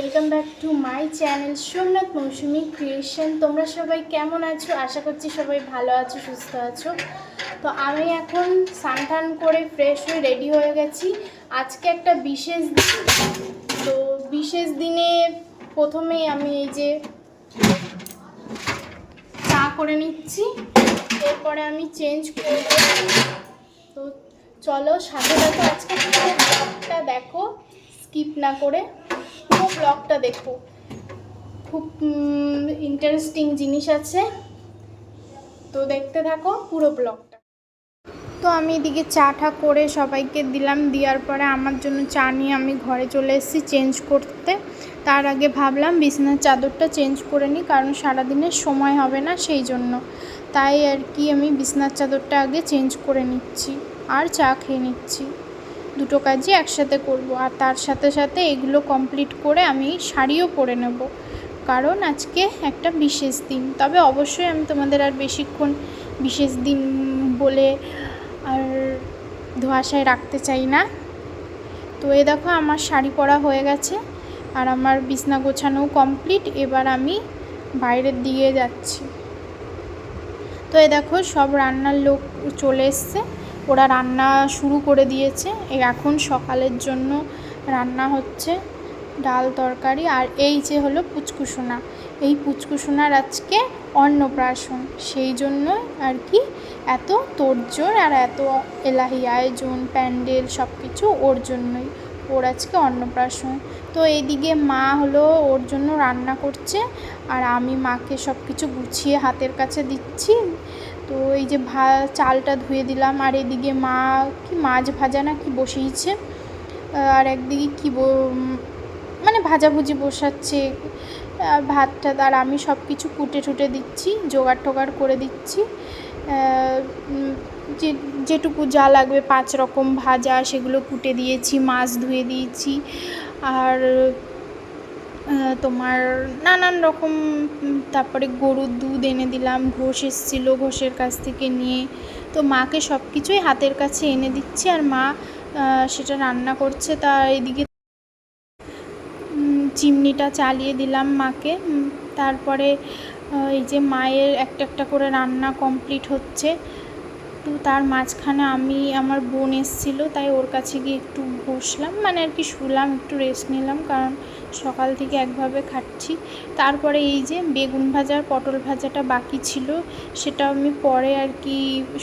Welcome back to my channel Somnath Mousumi creation তোমরা সবাই কেমন আছো? আশা করছি সবাই ভালো আছো, সুস্থ আছো। তো আমি এখন স্নান করে ফ্রেশ হয়ে রেডি হয়ে গেছি। আজকে একটা বিশেষ তো বিশেষ দিনে প্রথমেই আমি এই যে চা করে নিচ্ছি। এরপরে আমি চেঞ্জ করব তো চলো, সাথে সাথে আজকে দেখো স্কিপ না করে। পুরো ব্লগটা দেখো। খুব ইন্টারেস্টিং জিনিস আছে। তো দেখতে থাকো পুরো ব্লগটা। তো আমি এদিকে চাটা করে সবাইকে দিলাম, দেওয়ার পরে আমার জন্য চা নিয়ে আমি ঘরে চলে এসেছি চেঞ্জ করতে। তার আগে ভাবলাম বিছানার চাদরটা চেঞ্জ করে নিই, কারণ সারাদিনের সময় হবে না সেই জন্য। তাই আর কি আমি বিছানার চাদরটা আগে চেঞ্জ করে নিচ্ছি, আর চা খেয়ে নিচ্ছি। দুটো কাজই একসাথে করব। আর তার সাথে সাথে এগুলো কমপ্লিট করে আমি শাড়িও পরে নেব। কারণ আজকে একটা বিশেষ দিন। তবে অবশ্যই আমি তোমাদের আর বেশিক্ষণ বিশেষ দিন বলে আর ধোয়াশায় রাখতে চাই না। তো এ দেখো আমার শাড়ি পরা হয়ে গেছে আর আমার বিছনা গোছানোও কমপ্লিট এবার আমি বাইরের দিকে যাচ্ছি। তো এ দেখো সব রান্নার লোক চলে এসছে। ওরা রান্না শুরু করে দিয়েছে। এখন সকালের জন্য রান্না হচ্ছে ডাল তরকারি আর এই যে হলো পুচকুসোনা। এই পুচকুসোনার আজকে অন্নপ্রাশন। সেই জন্য আর কি এত তোড়জোড় আর এত এলাহি আয়োজন, প্যান্ডেল সব কিছু ওর জন্যই। ওর আজকে অন্নপ্রাশন। তো এইদিকে মা হলো ওর জন্য রান্না করছে আর আমি মাকে সব কিছু গুছিয়ে হাতের কাছে দিচ্ছি। তো এই যে ভা, চালটা ধুয়ে দিলাম, আর এদিকে মা, কি মাছ ভাজা না কি বসিয়েছে আর একদিকে কি মানে ভাজাভুজি বসাচ্ছে ভাতটা, আর আমি সব কিছু কুটে টুটে দিচ্ছি, জোগাড় টোগাড় করে দিচ্ছি যে, যেটুকু যা লাগবে পাঁচ রকম ভাজা সেগুলো কুটে দিয়েছি, মাছ ধুয়ে দিয়েছি, আর তোমার নানান রকম তারপরে গরুর দুধ এনে দিলাম, ঘোষ এসেছিল ঘোষের কাছ থেকে নিয়ে। তো মাকে সব কিছুই হাতের কাছে এনে দিচ্ছি আর মা সেটা রান্না করছে, তা এদিকে চিমনিটা চালিয়ে দিলাম মাকে। তারপরে এই যে মায়ের একটা একটা করে রান্না কমপ্লিট হচ্ছে। একটু তার মাঝখানে আমি, আমার বোন এসেছিল, তাই ওর কাছে গিয়ে একটু বসলাম মানে আর কি শুলাম, একটু রেস্ট নিলাম, কারণ সকাল থেকে একভাবে খাচ্ছি তারপরে এই যে বেগুন ভাজার পটল ভাজাটা বাকি ছিল, সেটা আমি পরে আর কি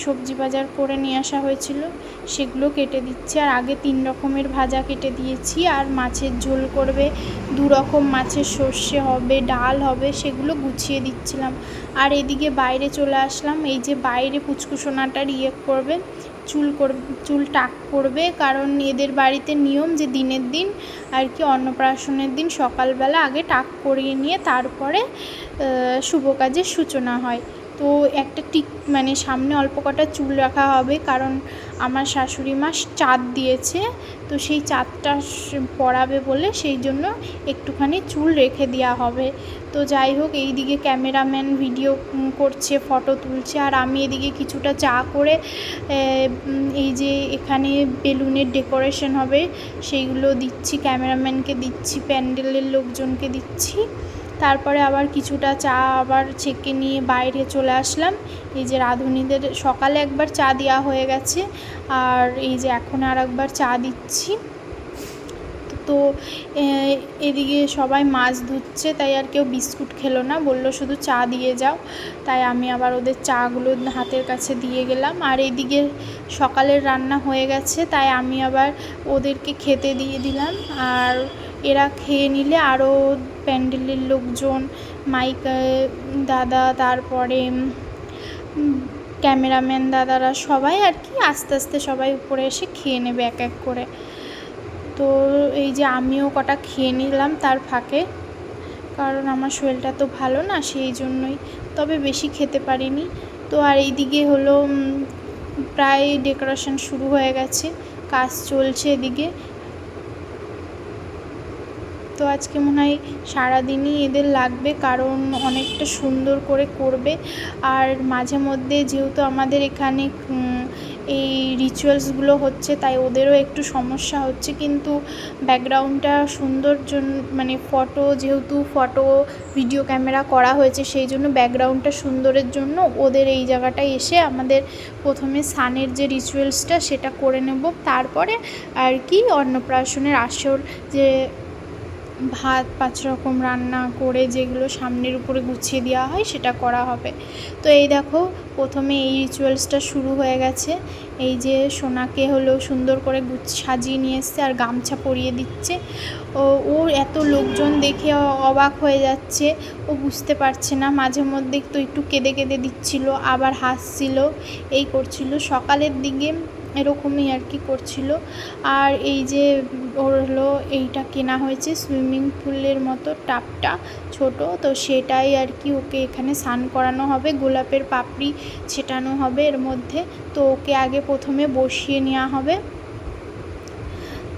সবজি বাজার করে নিয়ে আসা হয়েছিল, সেগুলো কেটে দিচ্ছি। আর আগে তিন রকমের ভাজা কেটে দিয়েছি, আর মাছের ঝোল করবে, দু রকম মাছের সর্ষে হবে, ডাল হবে, সেগুলো গুছিয়ে দিচ্ছিলাম। আর এদিকে বাইরে চলে আসলাম। এই যে বাইরে পুচকুসোনাটার ইয়ে করবে, চুল কর, চুল টাক করবে, কারণ এদের বাড়িতে নিয়ম যে দিনের দিন আর কি অন্নপ্রাশনের দিন সকালবেলা আগে টাক করিয়ে নিয়ে তারপরে শুভ কাজের সূচনা হয়। তো একটা টিক মানে সামনে অল্প কটা চুল রাখা হবে, কারণ আমার শাশুড়ি মা চাঁদ দিয়েছে, তো সেই চাঁদটা পড়াবে বলে সেই জন্য একটুখানি চুল রেখে দেওয়া হবে। তো যাই হোক এই দিকে ক্যামেরাম্যান ভিডিও করছে, ফটো তুলছে, আর আমি এদিকে কিছুটা চা করে এই যে এখানে বেলুনের ডেকোরেশন হবে, সেইগুলো দিচ্ছি, ক্যামেরাম্যানকে দিচ্ছি, প্যান্ডেলের লোকজনকে দিচ্ছি। তারপরে আবার কিছুটা চা আবার ছেঁকে নিয়ে বাইরে চলে আসলাম। এই যে রাঁধুনিদের সকালে একবার চা দেওয়া হয়ে গেছে আর এই যে এখন আর একবার চা দিচ্ছি। তো এদিকে সবাই মাছ ধুচ্ছে, তাই আর কেউ বিস্কুট খেলো না, বলল শুধু চা দিয়ে যাও। তাই আমি আবার ওদের চাগুলো হাতের কাছে দিয়ে গেলাম। আর এদিকে সকালের রান্না হয়ে গেছে, তাই আমি আবার ওদেরকে খেতে দিয়ে দিলাম। আর এরা খেয়ে নিলে আরও প্যান্ডেলের লোকজন মাইক দাদা, তারপরে ক্যামেরাম্যান দাদারা সবাই আর কি আস্তে আস্তে সবাই উপরে এসে খেয়ে নেবে এক এক করে। তো এই যে আমিও কটা খেয়ে নিলাম তার ফাঁকে, কারণ আমার শরীরটা তো ভালো না সেই জন্যই, তবে বেশি খেতে পারিনি। তো আর এইদিকে হলো প্রায় ডেকোরেশন শুরু হয়ে গেছে, কাজ চলছে এদিকে। তো আজকে মনে হয় সারাদিনই এদের লাগবে, কারণ অনেকটা সুন্দর করে করবে। আর মাঝে মধ্যে যেহেতু আমাদের এখানে এই রিচুয়ালসগুলো হচ্ছে, তাই ওদেরও একটু সমস্যা হচ্ছে। কিন্তু ব্যাকগ্রাউন্ডটা সুন্দর জন্য মানে ফটো, যেহেতু ফটো ভিডিও ক্যামেরা করা হয়েছে, সেই জন্য ব্যাকগ্রাউন্ডটা সুন্দরের জন্য ওদের এই জায়গাটায় এসে আমাদের প্রথমে সানের যে রিচুয়ালসটা সেটা করে নেব। তারপরে আর কি অন্নপ্রাশনের আসর যে ভাত, পাঁচ রকম রান্না করে যেগুলো সামনের উপরে গুছিয়ে দেওয়া হয় সেটা করা হবে। তো এই দেখো, প্রথমে এই রিচুয়ালসটা শুরু হয়ে গেছে। এই যে সোনাকে হলো সুন্দর করে সাজিয়ে নিয়ে এসছে আর গামছা পরিয়ে দিচ্ছে। ও, ওর এত লোকজন দেখে অবাক হয়ে যাচ্ছে। ও বুঝতে পারছে না, মাঝে মধ্যে তো একটু কেঁদে কেঁদে দিচ্ছিল, আবার হাসছিল, এই করছিল। সকালের দিকে এরকমই আর কি করছিল। আর এই যে ওর হলো এইটা কেনা হয়েছে সুইমিং পুলের মতো টাপটা ছোট, তো সেটাই আর কি ওকে এখানে স্নান করানো হবে। গোলাপের পাপড়ি ছেটানো হবে এর মধ্যে, তো ওকে আগে প্রথমে বসিয়ে নেওয়া হবে।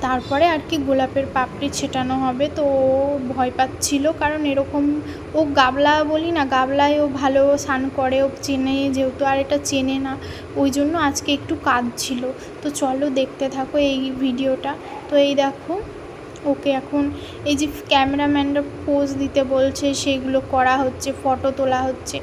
তারপরে আর কি গোলাপের পাপড়ি ছেটানো হবে, তো ও ভয় পাচ্ছিল কারণ এরকম ও গাবলা বলি না, গাবলায় ও ভালো স্নান করে, ও চেনে যেহেতু আর এটা চেনে না, ওই জন্য আজকে একটু কাজ ছিল তো চলো দেখতে থাকো এই ভিডিওটা। তো এই দেখো, ওকে এখন এই যে ক্যামেরাম্যানরা পোজ দিতে বলছে, সেগুলো করা হচ্ছে ফটো তোলা হচ্ছে,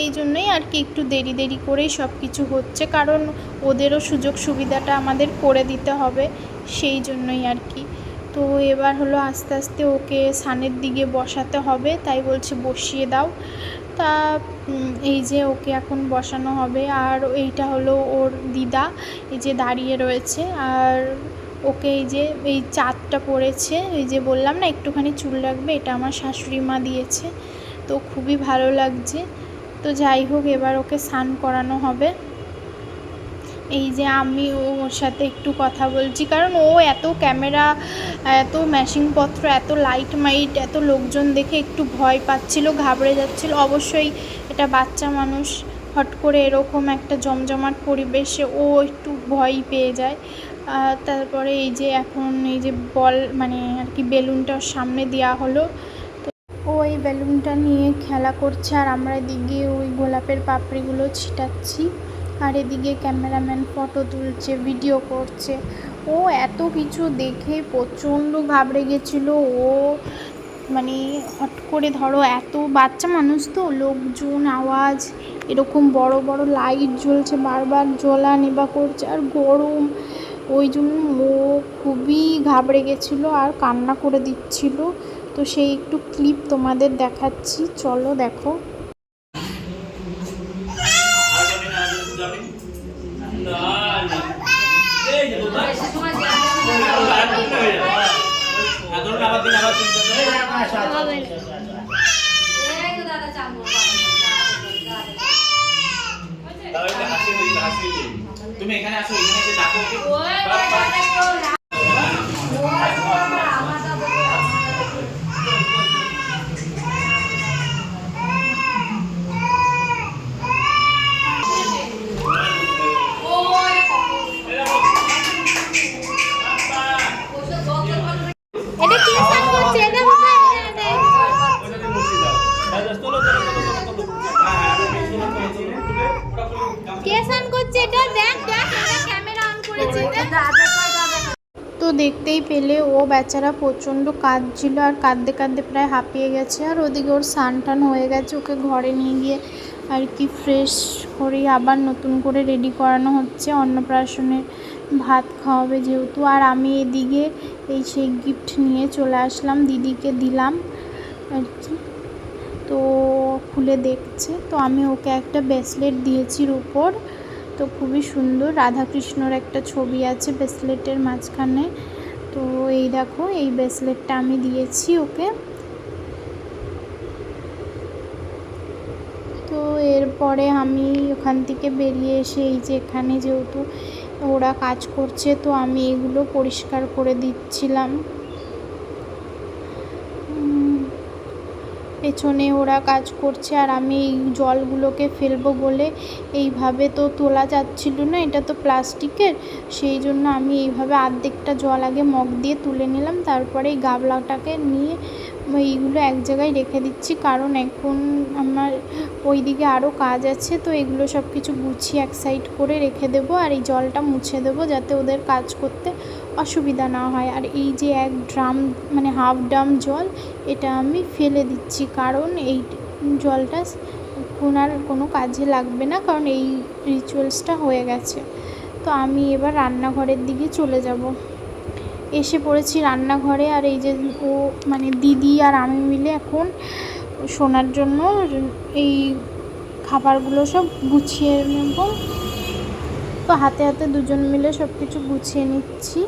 এই জন্যই আর কি একটু দেরি দেরি করেই সব কিছু হচ্ছে, কারণ ওদেরও সুযোগ সুবিধাটা আমাদের করে দিতে হবে। সেই জন্যই আর কি। তো এবার হলো আস্তে আস্তে ওকে সানের দিকে বসাতে হবে, তাই বলছে বসিয়ে দাও। তা এই যে ওকে এখন বসানো হবে। আর এইটা হলো ওর দিদা, এই যে দাঁড়িয়ে রয়েছে। আর ওকে এই যে, এই চাঁদটা পড়েছে, এই যে বললাম না, একটুখানি চুল রাখবে, এটা আমার শাশুড়ি মা দিয়েছে। তো খুবই ভালো লাগছে। তো যাই হোক, এবার ওকে স্নান করানো হবে। এই যে আমি ওর সাথে একটু কথা বলছি, কারণ ও এত ক্যামেরা, এত মেশিনপত্র এত লাইট মাইট এত লোকজন দেখে একটু ভয় পাচ্ছিল, ঘাবড়ে যাচ্ছিল। অবশ্যই এটা বাচ্চা মানুষ, হট করে এরকম একটা জমজমাট পরিবেশে ও একটু ভয় পেয়ে যায়। তারপরে এই যে এখন এই যে বল মানে আর কি বেলুনটা সামনে দেওয়া হলো। ও এই বেলুনটা নিয়ে খেলা করছে, আর আমরা এদিকে ওই গোলাপের পাপড়িগুলো ছিটাচ্ছি। আর এদিকে ক্যামেরাম্যান ফটো তুলছে, ভিডিও করছে। ও এত কিছু দেখে প্রচণ্ড ঘাবড়ে গেছিল। ও মানে হট করে ধরো, এত বাচ্চা মানুষ তো, লোকজন, আওয়াজ, এরকম বড় বড় লাইট জ্বলছে, বারবার জ্বলা নেবা করছে, আর গরম। ওই জন্য ও খুবই ঘাবড়ে গেছিল আর কান্না করে দিচ্ছিল। তো সেই একটু ক্লিপ তোমাদের দেখাচ্ছি। চলো দেখো। চার দিন। তাহলে একটা হাসি দিই হাসি দিই তুমি এখানে আসো এখানে এসে ডাকো বেচারা প্রচণ্ড কাঁদছিল আর কাঁদতে কাঁদতে প্রায় হাঁপিয়ে গেছে আর ওদিকে ওর স্নান টান হয়ে গেছে, ওকে ঘরে নিয়ে গিয়ে আর কি ফ্রেশ করে আবার নতুন করে রেডি করানো হচ্ছে। অন্নপ্রাশনের ভাত খাওয়াবে যেহেতু। আর আমি এদিকে এই সেই গিফট নিয়ে চলে আসলাম, দিদিকে দিলাম আর কি। তো খুলে দেখছে। তো আমি ওকে একটা ব্রেসলেট দিয়েছি রূপোর। তো খুবই সুন্দর। রাধাকৃষ্ণর একটা ছবি আছে ব্রেসলেটের মাঝখানে। তো এই দেখো, এই ব্রেসলেটটা আমি দিয়েছি ওকে। তো এরপরে আমি ওখান থেকে বেরিয়ে এসে এই যে এখানে যেহেতু ওরা কাজ করছে, তো আমি এগুলো পরিষ্কার করে দিচ্ছিলাম। পেছনে ওরা কাজ করছে আর আমি এই জলগুলোকে ফেলব বলে এইভাবে তো তোলা যাচ্ছিল না, এটা তো প্লাস্টিকের। সেই জন্য আমি এইভাবে আর্ধেকটা জল আগে মগ দিয়ে তুলে নিলাম, তারপরে এই গাবলাটাকে নিয়ে এইগুলো এক জায়গায় রেখে দিচ্ছি। কারণ এখন আমার ওইদিকে আরও কাজ আছে, তো এগুলো সব কিছু গুছিয়ে এক সাইড করে রেখে দেবো আর এই জলটা মুছে দেবো যাতে ওদের কাজ করতে অসুবিধা না হয়। আর এই যে এক ড্রাম মানে হাফ ড্রাম জল, এটা আমি ফেলে দিচ্ছি। কারণ এই জলটা এখন আর কোনো কাজে লাগবে না, কারণ এই রিচুয়ালসটা হয়ে গেছে। তো আমি এবার রান্নাঘরের দিকে চলে যাব। এসে পড়েছি রান্নাঘরে আর এই যে ও মানে দিদি আর আমি মিলে এখন শোনার জন্য এই খাবারগুলো সব গুছিয়ে নেব। তো হাতে হাতে দুজন মিলে সব কিছু গুছিয়ে নিচ্ছি।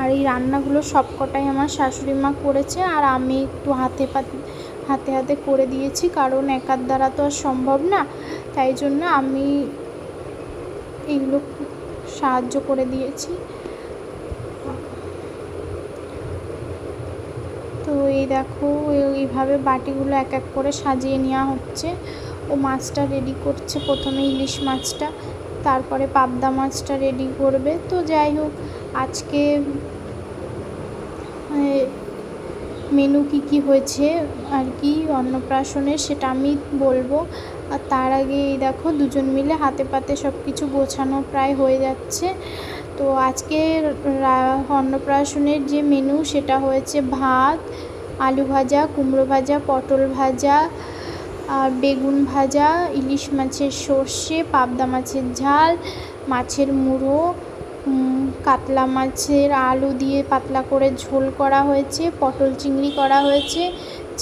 আর এই রান্নাগুলো সব কটাই আমার শাশুড়ি মা করেছে আর আমি একটু হাতে হাতে হাতে করে দিয়েছি কারণ একার দ্বারা তো আর সম্ভব না। তাই জন্য আমি এগুলো সাহায্য করে দিয়েছি। তো এই দেখো এইভাবে বাটিগুলো এক এক করে সাজিয়ে নেওয়া হচ্ছে। ও মাছটা রেডি করছে, প্রথমে ইলিশ মাছটা, তারপরে পাবদা মাছটা রেডি করবে। তো যাই হোক, আজকে মেনু কি কি হয়েছে আর কি অন্নপ্রাশনে সেটা আমি বলব। আর তার আগে দেখো দুজন মিলে হাতে পাতে সব কিছু গোছানো প্রায় হয়ে যাচ্ছে। তো আজকে অন্নপ্রাশনের যে মেনু সেটা হয়েছে ভাত, আলু ভাজা, কুমড়ো ভাজা, পটল ভাজা, আর বেগুন ভাজা, ইলিশ মাছের সর্ষে, পাবদা মাছের ঝাল, মাছের মুড়ো কাতলা মাছের আলু দিয়ে পাতলা করে ঝোল করা হয়েছে, পটল চিংড়ি করা হয়েছে,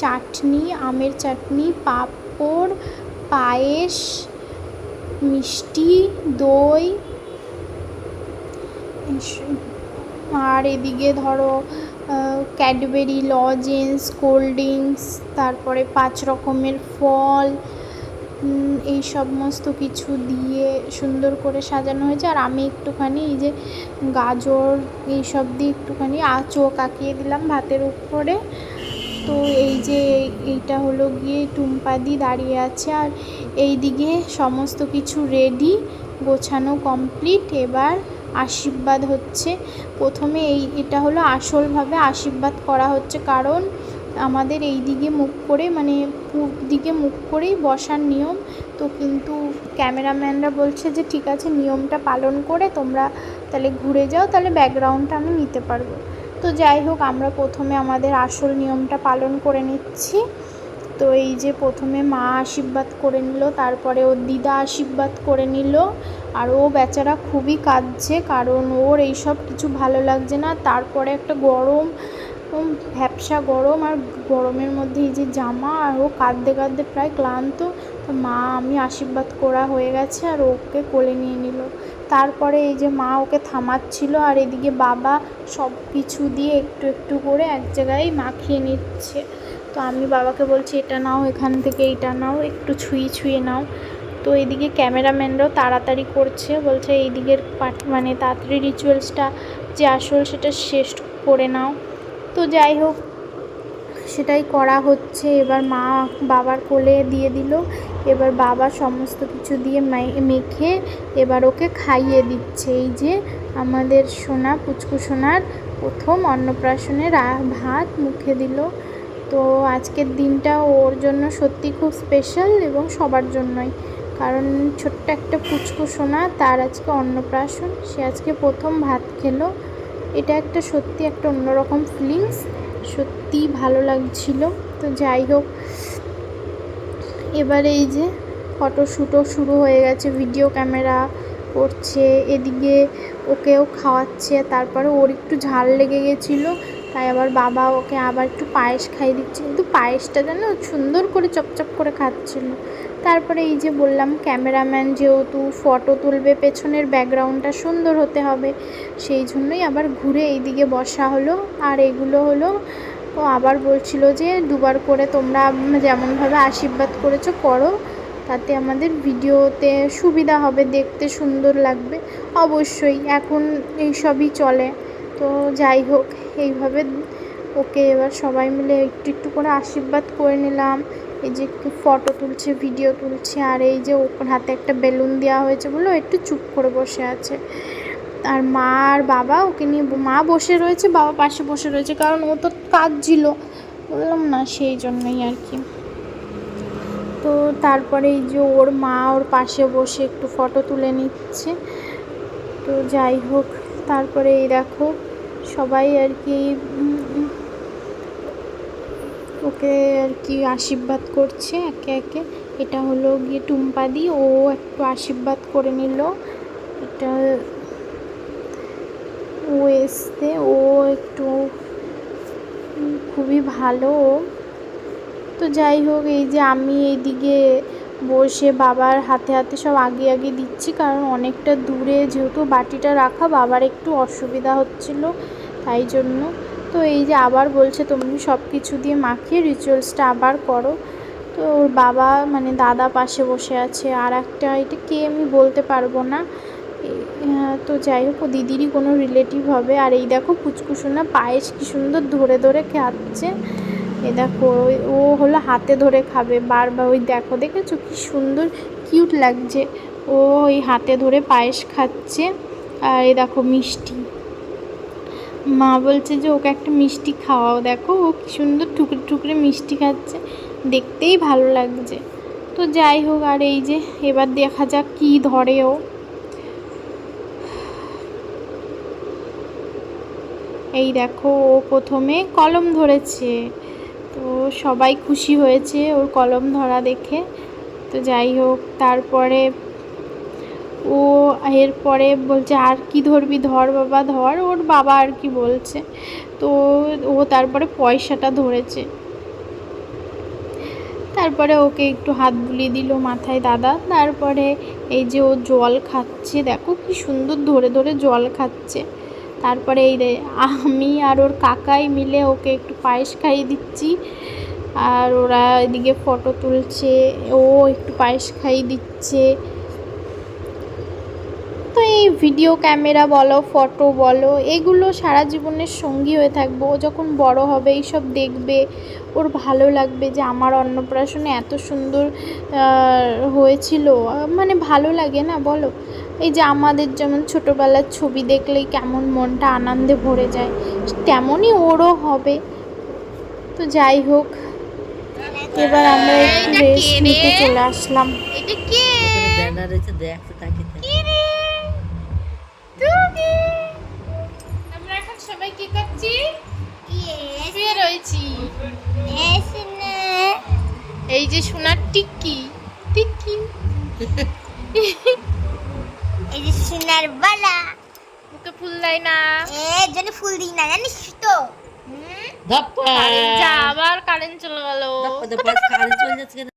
চাটনি, আমের চাটনি, পাঁপড় পায়েস, মিষ্টি, দই আর এদিকে ধরো ক্যাডবেরি, লজেন্স, কোল্ড ড্রিঙ্কস, তারপরে পাঁচ রকমের ফল এই সমস্ত কিছু দিয়ে সুন্দর করে সাজানো হয়েছে। আর আমি একটুখানি এই যে গাজর এইসব দিয়ে একটুখানি আ কাকিয়ে দিলাম ভাতের উপরে। তো এই যে এইটা হলো গিয়ে টুম্পাদি দাঁড়িয়ে আছে আর এই দিকে সমস্ত কিছু রেডি গোছানো কমপ্লিট এবার আশীর্বাদ হচ্ছে। প্রথমে এই, এটা হলো আসলভাবে আশীর্বাদ করা হচ্ছে কারণ আমাদের এই দিকে মুখ করে মানে পূব দিকে মুখ করেই বসার নিয়ম। তো কিন্তু ক্যামেরাম্যানরা বলছে যে, ঠিক আছে, নিয়মটা পালন করে তোমরা তাহলে ঘুরে যাও, তাহলে ব্যাকগ্রাউন্ডটা আমি নিতে পারব। তো যাই হোক, আমরা প্রথমে আমাদের আসল নিয়মটা পালন করে নিচ্ছি। তো এই যে প্রথমে মা আশীর্বাদ করে নিল, তারপরে ওর দিদা আশীর্বাদ করে নিল। আর ও বেচারা খুবই কাঁদছে, কারণ ওর এইসব কিছু ভালো লাগছে না। তারপরে একটা গরম ভ্যাপসা গরম, আর গরমের মধ্যে এই যে জামা, আর ও কাঁদতে কাঁদতে প্রায় ক্লান্ত। তো মা, আমি আশীর্বাদ করা হয়ে গেছে, আর ওকে কোলে নিয়ে নিল। তারপরে এই যে মা ওকে থামাচ্ছিল আর এদিকে বাবা সব কিছু দিয়ে একটু একটু করে এক জায়গায় মাখিয়ে নিচ্ছে। তো আমি বাবাকে বলছি, এটা নাও, এখান থেকে এইটা নাও, একটু ছুঁয়ে ছুঁয়ে নাও। তো এদিকে ক্যামেরাম্যানরাও তাড়াতাড়ি করছে, বলছে এই দিকের মানে তাড়াতাড়ি রিচুয়ালসটা যে আসল সেটা শেষ করে নাও। তো যাই হোক সেটাই করা হচ্ছে। এবার মা বাবার কোলে দিয়ে দিল। এবার বাবা সমস্ত কিছু দিয়ে মেখে এবার ওকে খাইয়ে দিচ্ছে। এই যে আমাদের সোনা, পুচকু সোনার প্রথম অন্নপ্রাশনের ভাত মুখে দিল। তো আজকের দিনটা ওর জন্য সত্যি খুব স্পেশাল এবং সবার জন্যই। কারণ ছোট্ট একটা পুচকু সোনা, তার আজকে অন্নপ্রাশন, সে আজকে প্রথম ভাত খেলো। এটা একটা সত্যি একটা অন্যরকম ফিলিংস সত্যি ভালো লাগছিল। তো যাই হোক, এবারে এই যে ফটোশ্যুটও শুরু হয়ে গেছে ভিডিও ক্যামেরা করছে, এদিকে ওকেও খাওয়াচ্ছে, তারপরে ওর একটু ঝাল লেগে গেছিল। তাই আবার বাবা ওকে আবার একটু পায়েস খাইয়ে দিচ্ছে। কিন্তু পায়েসটা যেন সুন্দর করে চপচপ করে খাচ্ছিল। তারপরে এই যে বললাম, ক্যামেরাম্যান যেহেতু ফটো তুলবে, পেছনের ব্যাকগ্রাউন্ডটা সুন্দর হতে হবে। সেই জন্যই আবার ঘুরে এইদিকে বসা হলো। আর এগুলো হলো, ও আবার বলছিল যে, দুবার করে তোমরা যেমনভাবে আশীর্বাদ করেছ, করো। তাতে আমাদের ভিডিওতে সুবিধা হবে, দেখতে সুন্দর লাগবে। অবশ্যই, এখন এইসবই চলে। তো যাই হোক, এইভাবে ওকে এবার সবাই মিলে একটু একটু করে আশীর্বাদ করে নিলাম। এই যে একটু ফটো তুলছে ভিডিও তুলছে, আর এই যে ওর হাতে একটা বেলুন দেওয়া হয়েছে বলে একটু চুপ করে বসে আছে। আর মা আর বাবা ওকে নিয়ে মা বসে রয়েছে, বাবা পাশে বসে রয়েছে, কারণ ও তো কাঁদছিল। বললাম না, সেই জন্যই আর কি। তো তারপরে এই যে ওর মা ওর পাশে বসে একটু ফটো তুলে নিচ্ছে। তো যাই হোক তারপরে এই দেখো, সবাই আর কি ওকে আর কি আশীর্বাদ করছে একে একে এটা হলো গিয়ে টুম্পাদি ও একটু আশীর্বাদ করে নিল এটা ও এসতে ও একটু খুবই ভালো। তো যাই হোক, এই যে আমি এইদিকে বসে বাবার হাতে হাতে সব আগে আগে দিচ্ছি, কারণ অনেকটা দূরে যেহেতু বাটিটা রাখা, বাবার একটু অসুবিধা হচ্ছিল তাই জন্য। তো এই যে আবার বলছে, তুমি সব কিছু দিয়ে মাখিয়ে রিচুয়ালসটা আবার করো। তো ওর বাবা মানে দাদা পাশে বসে আছে। আর একটা এটা কে আমি বলতে পারব না। এ- তো যাই হোক, ও দিদিরই কোনো রিলেটিভ হবে। আর এই দেখো পুচকুসোনা পায়েস কি সুন্দর ধরে ধরে খাচ্ছে। এ দেখো ও হলো হাতে ধরে খাবে বারবার। ওই দেখো, দেখেছ কি সুন্দর, কিউট লাগছে। ও ওই হাতে ধরে পায়েস খাচ্ছে। আর এ দেখো মিষ্টি। মা বলছে যে, ওকে একটা মিষ্টি খাওয়াও। দেখো, ও কি সুন্দর টুকরে টুকরে মিষ্টি খাচ্ছে। দেখতেই ভালো লাগছে। তো যাই হোক, আর এই যে, এবার দেখা যাক কি ধরে ও। এই দেখো, ও প্রথমে কলম ধরেছে। তো সবাই খুশি হয়েছে ওর কলম ধরা দেখে। তো যাই হোক, তারপরে ও এরপরে বলছে, আর কি ধরবি? ধর বাবা, ধর। ওর বাবা আর কি বলছে। তো ও তারপরে পয়সাটা ধরেছে। তারপরে ওকে একটু হাত বুলিয়ে দিল মাথায় দাদা। তারপরে এই যে ও জল খাচ্ছে, দেখো কি সুন্দর ধরে ধরে জল খাচ্ছে। তারপরে এই আমি আর ওর কাকাই মিলে ওকে একটু পায়েস খাইয়ে দিচ্ছি। আর ওরা এদিকে ফটো তুলছে, ও একটু পায়েস খাইয়ে দিচ্ছে। তো এই ভিডিও ক্যামেরা বলো ফটো বলো, এগুলো সারা জীবনের সঙ্গী হয়ে থাকব। ও যখন বড় হবে, এইসব দেখবে, ওর ভালো লাগবে যে আমার অন্নপ্রাশনে এত সুন্দর হয়েছিল। মানে ভালো লাগে না বলো? এই যে আমাদের যেমন ছোটোবেলার ছবি দেখলেই কেমন মনটা আনন্দে ভরে যায় তেমনই ওরও হবে। তো যাই হোক এবার আমরা একটু রেস্ট নিতে চলে আসলাম। এটা কে? ব্যানার রয়েছে দেখতে তাকে আমরা এখন সবাই কি করছি? শুয়ে রয়েছি। এই যে সোনার টিক্কি। টিক্কি। এই যে সোনার বালা মুখে ফুল দেয় না এ জন্য ফুল দিই না জানিস তো হুম? যা আবার কারেন্ট চলে গেল ধাপ্পা ধাপ্পা কারেন্ট চলে যাচ্ছে?